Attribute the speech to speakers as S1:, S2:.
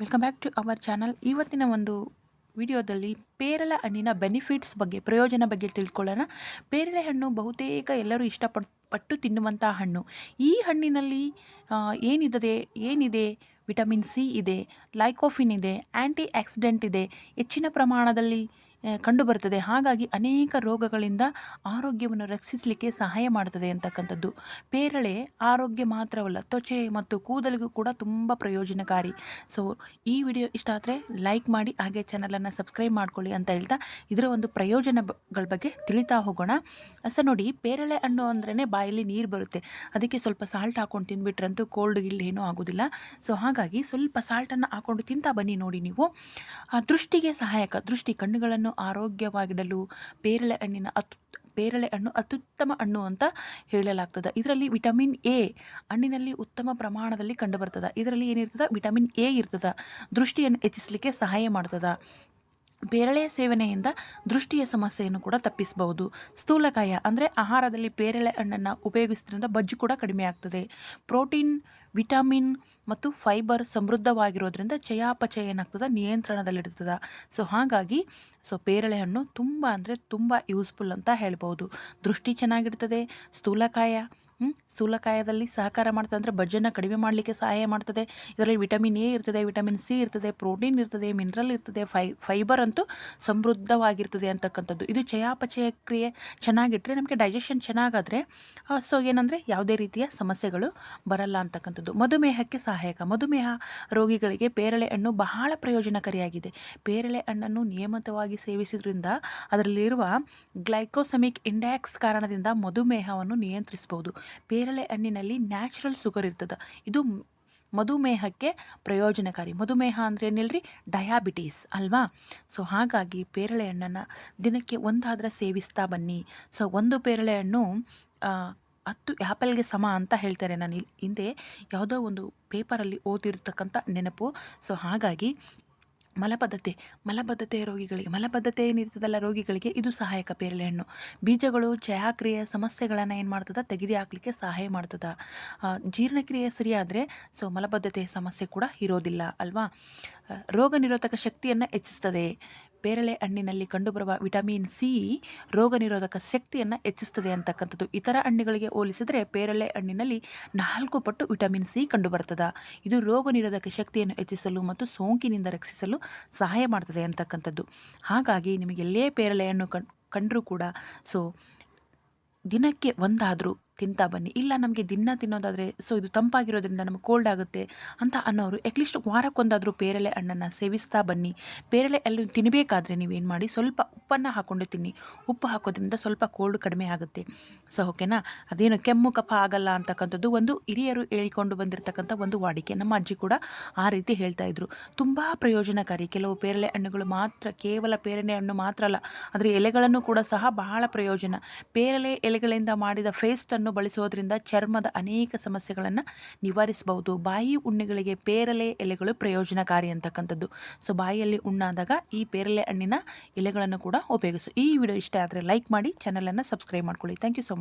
S1: Welcome back to our channel ಇವತ್ತಿನ ಒಂದು ವಿಡಿಯೋದಲ್ಲಿ ಪೇರಲ ಹಣ್ಣಿನ ಬೆನಿಫಿಟ್ಸ್ ಬಗ್ಗೆ, ಪ್ರಯೋಜನ ಬಗ್ಗೆ ತಿಳ್ಕೊಳ್ಳೋಣ. ಪೇರಳೆ ಹಣ್ಣು ಬಹುತೇಕ ಎಲ್ಲರೂ ಇಷ್ಟಪಟ್ಟು ಪಟ್ಟು ತಿನ್ನುವಂಥ ಹಣ್ಣು. ಈ ಹಣ್ಣಿನಲ್ಲಿ ಏನಿದೆ ಏನಿದೆ? ವಿಟಮಿನ್ ಸಿ ಇದೆ, ಲೈಕೋಫಿನ್ ಇದೆ ಆ್ಯಂಟಿ ಆಕ್ಸಿಡೆಂಟ್ ಇದೆ. ಹೆಚ್ಚಿನ ಪ್ರಮಾಣದಲ್ಲಿ ಕಂಡುಬರುತ್ತದೆ. ಹಾಗಾಗಿ ಅನೇಕ ರೋಗಗಳಿಂದ ಆರೋಗ್ಯವನ್ನು ರಕ್ಷಿಸಲಿಕ್ಕೆ ಸಹಾಯ ಮಾಡ್ತದೆ ಅಂತಕ್ಕಂಥದ್ದು. ಪೇರಳೆ ಆರೋಗ್ಯ ಮಾತ್ರವಲ್ಲ, ತ್ವಚೆ ಮತ್ತು ಕೂದಲಿಗೂ ಕೂಡ ತುಂಬ ಪ್ರಯೋಜನಕಾರಿ. ಸೊ ಈ ವಿಡಿಯೋ ಇಷ್ಟ ಆದರೆ ಲೈಕ್ ಮಾಡಿ, ಹಾಗೆ ಚಾನಲನ್ನು ಸಬ್ಸ್ಕ್ರೈಬ್ ಮಾಡ್ಕೊಳ್ಳಿ ಅಂತ ಹೇಳ್ತಾ ಇದರ ಒಂದು ಪ್ರಯೋಜನಗಳ ಬಗ್ಗೆ ತಿಳಿತಾ ಹೋಗೋಣ. ಸರ್ ನೋಡಿ, ಪೇರಳೆ ಹಣ್ಣು ಅಂದ್ರೇ ಬಾಯಲ್ಲಿ ನೀರು ಬರುತ್ತೆ. ಅದಕ್ಕೆ ಸ್ವಲ್ಪ ಸಾಲ್ಟ್ ಹಾಕೊಂಡು ತಿಂದುಬಿಟ್ರಂತೂ ಕೋಲ್ಡ್ ಗಿಲ್ಡ್ ಏನೂ ಆಗೋದಿಲ್ಲ. ಸೊ ಹಾಗಾಗಿ ಸ್ವಲ್ಪ ಸಾಲ್ಟನ್ನು ಹಾಕೊಂಡು ತಿಂತಾ ಬನ್ನಿ ನೋಡಿ ನೀವು. ದೃಷ್ಟಿಗೆ ಸಹಾಯಕ, ದೃಷ್ಟಿ ಕಣ್ಣುಗಳನ್ನು ಆರೋಗ್ಯವಾಗಿಡಲು ಪೇರಳೆ ಹಣ್ಣಿನ ಅತ್ ಪೇರಳೆ ಹಣ್ಣು ಅತ್ಯುತ್ತಮ ಹಣ್ಣು ಅಂತ ಹೇಳಲಾಗ್ತದೆ. ಇದರಲ್ಲಿ ವಿಟಮಿನ್ ಎ ಹಣ್ಣಿನಲ್ಲಿ ಉತ್ತಮ ಪ್ರಮಾಣದಲ್ಲಿ ಕಂಡುಬರ್ತದೆ. ಇದರಲ್ಲಿ ಏನಿರ್ತದೆ? ವಿಟಮಿನ್ ಎ ಇರ್ತದೆ. ದೃಷ್ಟಿಯನ್ನು ಹೆಚ್ಚಿಸಲಿಕ್ಕೆ ಸಹಾಯ ಮಾಡ್ತದೆ. ಪೇರಳೆಯ ಸೇವನೆಯಿಂದ ದೃಷ್ಟಿಯ ಸಮಸ್ಯೆಯನ್ನು ಕೂಡ ತಪ್ಪಿಸಬಹುದು. ಸ್ಥೂಲಕಾಯ ಅಂದರೆ ಆಹಾರದಲ್ಲಿ ಪೇರಳೆ ಹಣ್ಣನ್ನು ಉಪಯೋಗಿಸೋದ್ರಿಂದ ಬಜ್ಜು ಕೂಡ ಕಡಿಮೆ ಆಗ್ತದೆ. ಪ್ರೋಟೀನ್, ವಿಟಮಿನ್ ಮತ್ತು ಫೈಬರ್ ಸಮೃದ್ಧವಾಗಿರೋದ್ರಿಂದ ಚಯಾಪಚಯ ಏನಾಗ್ತದೆ? ನಿಯಂತ್ರಣದಲ್ಲಿರ್ತದೆ. ಸೊ ಹಾಗಾಗಿ, ಸೊ ಪೇರಳೆ ಹಣ್ಣು ತುಂಬ ಅಂದರೆ ತುಂಬ ಯೂಸ್ಫುಲ್ ಅಂತ ಹೇಳ್ಬೋದು ದೃಷ್ಟಿ ಚೆನ್ನಾಗಿರ್ತದೆ. ಸ್ಥೂಲಕಾಯ? ಸ್ಥೂಲಕಾಯದಲ್ಲಿ ಸಹಕಾರ ಮಾಡ್ತದೆ ಅಂದರೆ ಬಜ್ಜನ್ನ ಕಡಿಮೆ ಮಾಡಲಿಕ್ಕೆ ಸಹಾಯ ಮಾಡ್ತದೆ. ಇದರಲ್ಲಿ ವಿಟಮಿನ್ ಎ ಇರ್ತದೆ, ವಿಟಮಿನ್ ಸಿ ಇರ್ತದೆ, ಪ್ರೋಟೀನ್ ಇರ್ತದೆ, ಮಿನರಲ್ ಇರ್ತದೆ, ಫೈ, ಫೈಬರ್ ಅಂತೂ ಸಮೃದ್ಧವಾಗಿರ್ತದೆ ಅಂತಕ್ಕಂಥದ್ದು. ಇದು ಚಯಾಪಚಯ ಕ್ರಿಯೆ ಚೆನ್ನಾಗಿಟ್ಟರೆ ನಮಗೆ ಡೈಜೆಷನ್ ಚೆನ್ನಾಗಾದರೆ ಸೊ ಏನಂದರೆ ಯಾವುದೇ ರೀತಿಯ ಸಮಸ್ಯೆಗಳು ಬರಲ್ಲ ಅಂತಕ್ಕಂಥದ್ದು. ಮಧುಮೇಹಕ್ಕೆ ಸಹಾಯಕ. ಮಧುಮೇಹ ರೋಗಿಗಳಿಗೆ ಪೇರಳೆ ಹಣ್ಣು ಬಹಳ ಪ್ರಯೋಜನಕಾರಿಯಾಗಿದೆ. ಪೇರಳೆ ಹಣ್ಣನ್ನು ನಿಯಮಿತವಾಗಿ ಸೇವಿಸೋದ್ರಿಂದ ಅದರಲ್ಲಿರುವ ಗ್ಲೈಕೋಸಮಿಕ್ ಇಂಡ್ಯಾಕ್ಸ್ ಕಾರಣದಿಂದ ಮಧುಮೇಹವನ್ನು ನಿಯಂತ್ರಿಸಬಹುದು ಪೇರಳೆ ಹಣ್ಣಿನಲ್ಲಿ ನ್ಯಾಚುರಲ್ ಶುಗರ್ ಇರ್ತದೆ. ಇದು ಮಧುಮೇಹಕ್ಕೆ ಪ್ರಯೋಜನಕಾರಿ. ಮಧುಮೇಹ ಅಂದರೆ ಏನಿಲ್ರಿ? ಡಯಾಬಿಟೀಸ್ ಅಲ್ವಾ? ಸೊ ಹಾಗಾಗಿ ಪೇರಳೆ ಹಣ್ಣನ್ನು ದಿನಕ್ಕೆ ಒಂದಾದರೆ ಸೇವಿಸ್ತಾ ಬನ್ನಿ. ಸೊ ಒಂದು ಪೇರಳೆ ಹಣ್ಣು ಹತ್ತು ಆ್ಯಪಲ್ಗೆ ಸಮ ಅಂತ ಹೇಳ್ತಾರೆ ನಾನು. ಹಿಂದೆ ಯಾವುದೋ ಒಂದು ಪೇಪರಲ್ಲಿ ಓದಿರ್ತಕ್ಕಂಥ ನೆನಪು. ಸೊ ಹಾಗಾಗಿ ಮಲಬದ್ಧತೆ ಮಲಬದ್ಧತೆ ರೋಗಿಗಳಿಗೆ, ಮಲಬದ್ಧತೆ ಏನಿರ್ತದಲ್ಲ ರೋಗಿಗಳಿಗೆ ಇದು ಸಹಾಯಕ ಪೇರಳೆ ಹಣ್ಣು. ಬೀಜಗಳು ಚಯಾಕ್ರಿಯೆ ಸಮಸ್ಯೆಗಳನ್ನು ಏನು ಮಾಡ್ತದೆ? ತೆಗೆದು ಹಾಕ್ಲಿಕ್ಕೆ ಸಹಾಯ ಮಾಡ್ತದ. ಜೀರ್ಣಕ್ರಿಯೆ ಸರಿಯಾದರೆ ಸೊ ಮಲಬದ್ಧತೆ ಸಮಸ್ಯೆ ಕೂಡ ಇರೋದಿಲ್ಲ, ಅಲ್ವಾ? ರೋಗ ನಿರೋಧಕ ಶಕ್ತಿಯನ್ನು ಹೆಚ್ಚಿಸ್ತದೆ. ಪೇರಳೆ ಹಣ್ಣಿನಲ್ಲಿ ಕಂಡುಬರುವ ವಿಟಮಿನ್ ಸಿ ರೋಗ ನಿರೋಧಕ ಶಕ್ತಿಯನ್ನು ಹೆಚ್ಚಿಸ್ತದೆ ಅಂತಕ್ಕಂಥದ್ದು. ಇತರ ಹಣ್ಣುಗಳಿಗೆ ಹೋಲಿಸಿದರೆ ಪೇರಳೆ ಹಣ್ಣಿನಲ್ಲಿ ನಾಲ್ಕು ಪಟ್ಟು ವಿಟಮಿನ್ ಸಿ ಕಂಡುಬರ್ತದೆ. ಇದು ರೋಗ ನಿರೋಧಕ ಶಕ್ತಿಯನ್ನು ಹೆಚ್ಚಿಸಲು ಮತ್ತು ಸೋಂಕಿನಿಂದ ರಕ್ಷಿಸಲು ಸಹಾಯ ಮಾಡ್ತದೆ ಅಂತಕ್ಕಂಥದ್ದು. ಹಾಗಾಗಿ ನಿಮಗೆ ಎಲ್ಲೇ ಪೇರಳೆ ಹಣ್ಣು ಕಂಡರೂ ಕೂಡ, ಸೊ ದಿನಕ್ಕೆ ಒಂದಾದರೂ ತಿಂತಾ ಬನ್ನಿ. ಇಲ್ಲ ನಮಗೆ ದಿನ ತಿನ್ನೋದಾದರೆ, ಸೊ ಇದು ತಂಪಾಗಿರೋದ್ರಿಂದ ನಮಗೆ ಕೋಲ್ಡ್ ಆಗುತ್ತೆ ಅಂತ ಅನ್ನೋರು ಅಟ್ಲೀಸ್ಟ್ ವಾರಕ್ಕೊಂದಾದರೂ ಪೇರಲೆ ಹಣ್ಣನ್ನು ಸೇವಿಸ್ತಾ ಬನ್ನಿ. ಪೇರಳೆ ಅಲ್ಲಿ ತಿನ್ನಬೇಕಾದ್ರೆ ನೀವೇನು ಮಾಡಿ, ಸ್ವಲ್ಪ ಉಪ್ಪನ್ನು ಹಾಕ್ಕೊಂಡು ತಿನ್ನಿ. ಉಪ್ಪು ಹಾಕೋದ್ರಿಂದ ಸ್ವಲ್ಪ ಕೋಲ್ಡ್ ಕಡಿಮೆ ಆಗುತ್ತೆ. ಸೊ ಓಕೆನಾ? ಅದೇನು ಕೆಮ್ಮು, ಕಫ ಆಗಲ್ಲ ಅಂತಕ್ಕಂಥದ್ದು ಒಂದು ಹಿರಿಯರು ಹೇಳಿಕೊಂಡು ಬಂದಿರತಕ್ಕಂಥ ಒಂದು ವಾಡಿಕೆ. ನಮ್ಮ ಅಜ್ಜಿ ಕೂಡ ಆ ರೀತಿ ಹೇಳ್ತಾ ಇದ್ರು. ತುಂಬ ಪ್ರಯೋಜನಕಾರಿ. ಕೆಲವು ಪೇರಳೆ ಹಣ್ಣುಗಳು ಮಾತ್ರ, ಕೇವಲ ಪೇರಳೆ ಹಣ್ಣು ಮಾತ್ರ ಅಲ್ಲ ಅದರ ಎಲೆಗಳನ್ನು ಕೂಡ ಸಹ ಬಹಳ ಪ್ರಯೋಜನ. ಪೇರಳೆ ಎಲೆಗಳಿಂದ ಮಾಡಿದ ಫೇಸ್ಟನ್ನು ಬಳಸೋದ್ರಿಂದ ಚರ್ಮದ ಅನೇಕ ಸಮಸ್ಯೆಗಳನ್ನು ನಿವಾರಿಸಬಹುದು. ಬಾಯಿ ಉಣ್ಣೆಗಳಿಗೆ ಪೇರಲೆ ಎಲೆಗಳು ಪ್ರಯೋಜನಕಾರಿ ಅಂತಕ್ಕಂಥದ್ದು. ಸೊ ಬಾಯಿಯಲ್ಲಿ ಉಣ್ಣಾದಾಗ ಈ ಪೇರಲೆ ಹಣ್ಣಿನ ಎಲೆಗಳನ್ನು ಕೂಡ ಉಪಯೋಗಿಸು. ಈ ವಿಡಿಯೋ ಇಷ್ಟ ಆದರೆ ಲೈಕ್ ಮಾಡಿ ಚಾನಲನ್ನು ಸಬ್ಸ್ಕ್ರೈಬ್ ಮಾಡ್ಕೊಳ್ಳಿ. Thank you so much